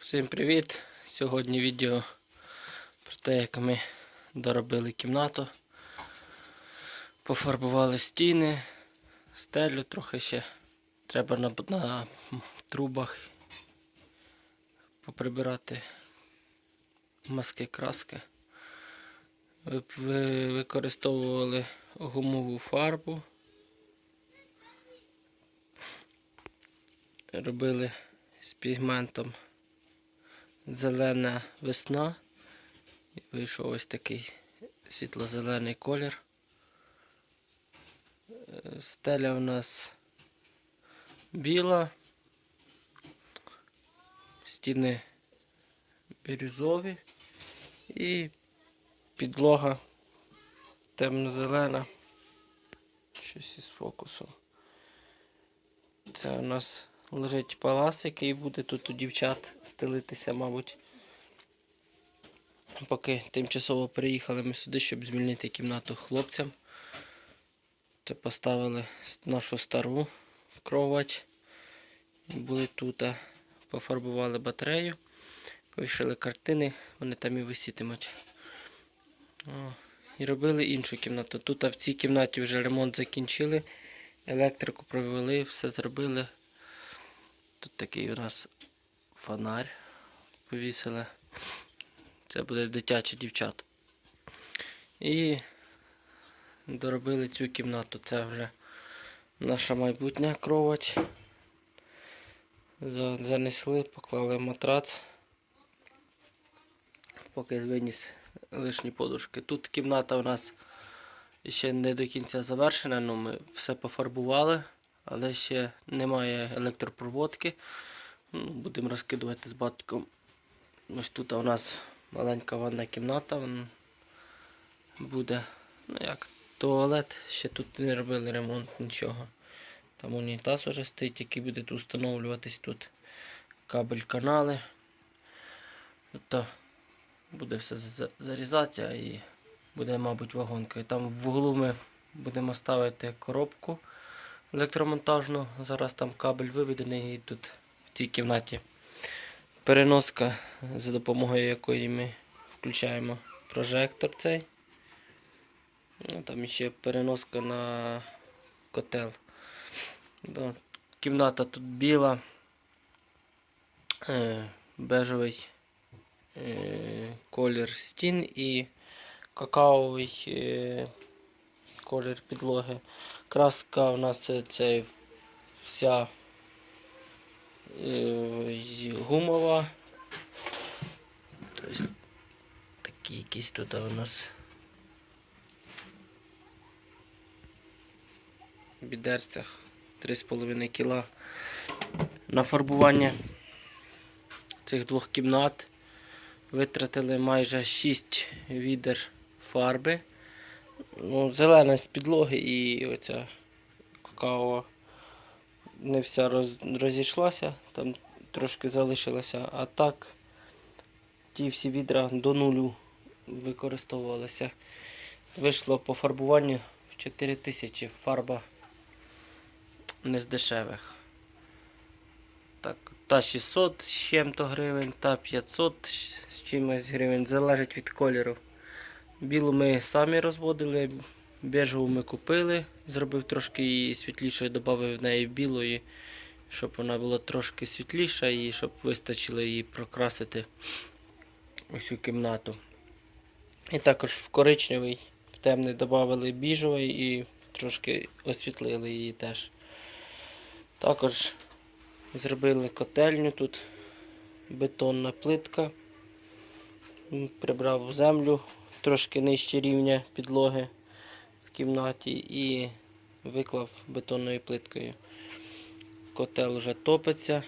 Всім привіт! Сьогодні відео про те, як ми доробили кімнату. Пофарбували стіни, стелю трохи ще. Треба на, на трубах поприбирати маски краски. Ви- ви- Використовували гумову фарбу. Робили з пігментом зелена весна. І вийшов ось такий світло-зелений колір. Е, Стеля у нас біла. Стіни бірюзові і підлога темно-зелена. Щось із фокусом. Це у нас лежить палас, який буде тут у дівчат стелитися, мабуть. Поки тимчасово приїхали ми сюди, щоб звільнити кімнату хлопцям. Це поставили нашу стару кровать. Були тут, пофарбували батарею, повішали картини, вони там і висітимуть. О, і робили іншу кімнату. Тут в цій кімнаті вже ремонт закінчили, електрику провели, все зробили. Тут такий у нас фонарь повісили. Це буде дитяче дівчат. І доробили цю кімнату. Це вже наша майбутня кровать. Занесли, поклали матрац. Поки виніс лишні подушки. Тут кімната у нас ще не до кінця завершена, ну ми все пофарбували, але ще немає електропроводки. Ну, будемо розкидувати з батьком. Ось тут у нас маленька ванна кімната. Буде, ну як, туалет. Ще тут не робили ремонт, нічого. Там унітаз уже стоїть, який буде тут встановлюватись тут. Кабель канали. Тобто буде все зарізатися і буде, мабуть, вагонка. І там в углу ми будемо ставити коробку електромонтажну. Зараз там кабель виведений і тут в цій кімнаті переноска, за допомогою якої ми включаємо прожектор цей. Ну, там ще переноска на котел. Кімната тут біла, е, бежевий е, колір стін і какаовий е, колір підлоги. Краска у нас це вся е, гумова. Тобто такі якісь тут у нас в бідерцях 3,5 кіла на фарбування цих двох кімнат. Витратили майже 6 відер фарби. Ну, зелена з підлоги і оця какаова не вся роз, розійшлася, там трошки залишилося. А так ті всі відра до нулю використовувалися. Вийшло по фарбуванню в 4 фарба не з дешевих. Так, та 600 з чим-то гривень, та 500 з чимось гривень, залежить від кольору. Білу ми самі розводили, бежеву ми купили, зробив трошки її світлішою, додав в неї білої, щоб вона була трошки світліша і щоб вистачило її прокрасити усю кімнату. І також в коричневий, в темний додали біжевий і трошки освітлили її теж. Також зробили котельню тут, бетонна плитка. Прибрав землю трошки нижче рівня підлоги в кімнаті і виклав бетонною плиткою. Котел вже топиться.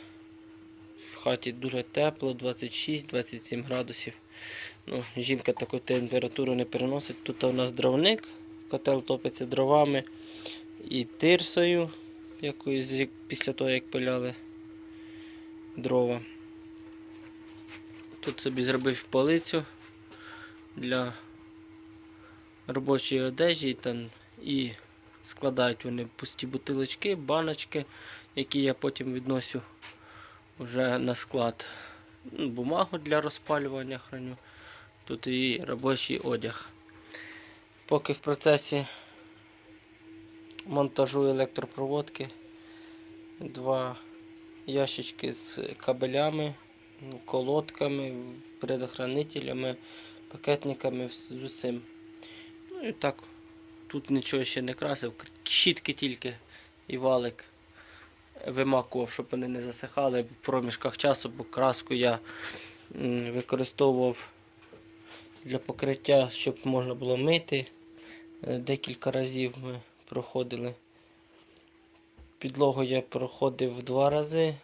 В хаті дуже тепло, 26-27 градусів. Ну, жінка таку температуру не переносить. Тут у нас дровник, котел топиться дровами і тирсою, якою після того, як пиляли дрова. Тут собі зробив полицю для робочої одежі там, і складають вони пусті бутилочки, баночки, які я потім відносю вже на склад. ну, бумагу для розпалювання храню. Тут і робочий одяг. Поки в процесі монтажу електропроводки, два ящички з кабелями, колодками, предохранителями, пакетниками з усім. Ну і так, тут нічого ще не красив, щітки тільки і валик вимакував, щоб вони не засихали в проміжках часу, бо краску я використовував для покриття, щоб можна було мити. Е, Декілька разів ми проходили. Підлогу я проходив два рази.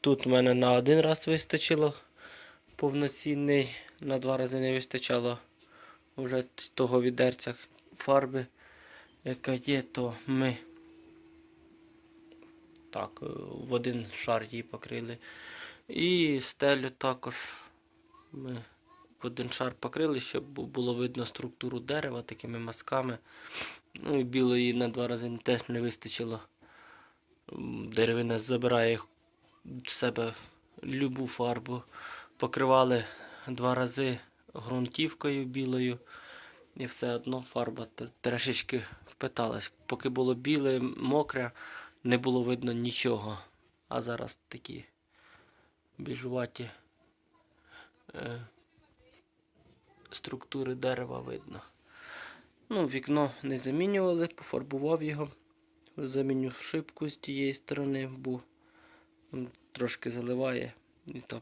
Тут в мене на один раз вистачило повноцінний, на два рази не вистачало вже того відерця фарби, яка є, то ми так, е, в один шар її покрили. І стелю також ми в один шар покрили, щоб було видно структуру дерева такими мазками. Ну і білої на два рази теж не вистачило. Деревина забирає в себе любу фарбу. Покривали два рази ґрунтівкою білою. І все одно фарба т- трошечки впиталась. Поки було біле, мокре, не було видно нічого. А зараз такі біжуваті е, структури дерева видно. Ну, вікно не замінювали, пофарбував його. Заміню шибку з тієї сторони, бо трошки заливає і там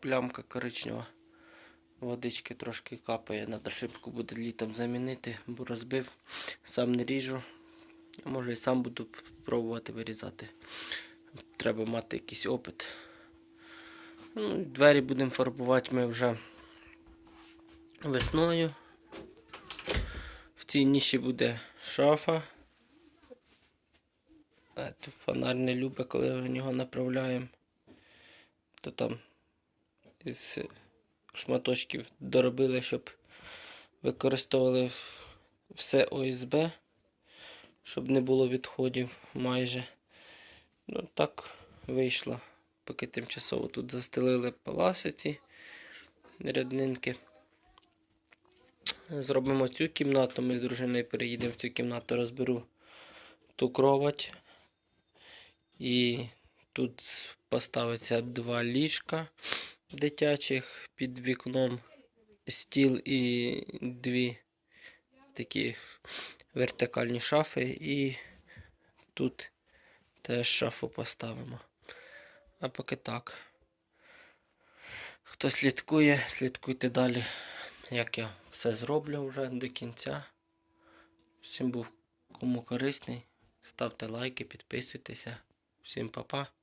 плямка коричнева. Водички трошки капає, треба шибку буде літом замінити, бо розбив, сам не ріжу. Може і сам буду пробувати вирізати. Треба мати якийсь опит. Ну, двері будемо фарбувати ми вже весною. В цій ніші буде шафа. Е, тут Фонарь не любить, коли в нього направляємо. То там із шматочків доробили, щоб використовували все ОСБ, щоб не було відходів майже. Ну так вийшло. Поки тимчасово тут застелили паласиці ряднинки. Зробимо цю кімнату. Ми з дружиною переїдемо в цю кімнату, розберу ту кровать. І тут поставиться два ліжка дитячих під вікном, стіл і дві такі вертикальні шафи. І тут теж шафу поставимо. А поки так. Хто слідкує, слідкуйте далі, як я все зроблю вже до кінця. Всім був кому корисний. Ставте лайки, підписуйтеся. Всім па-па.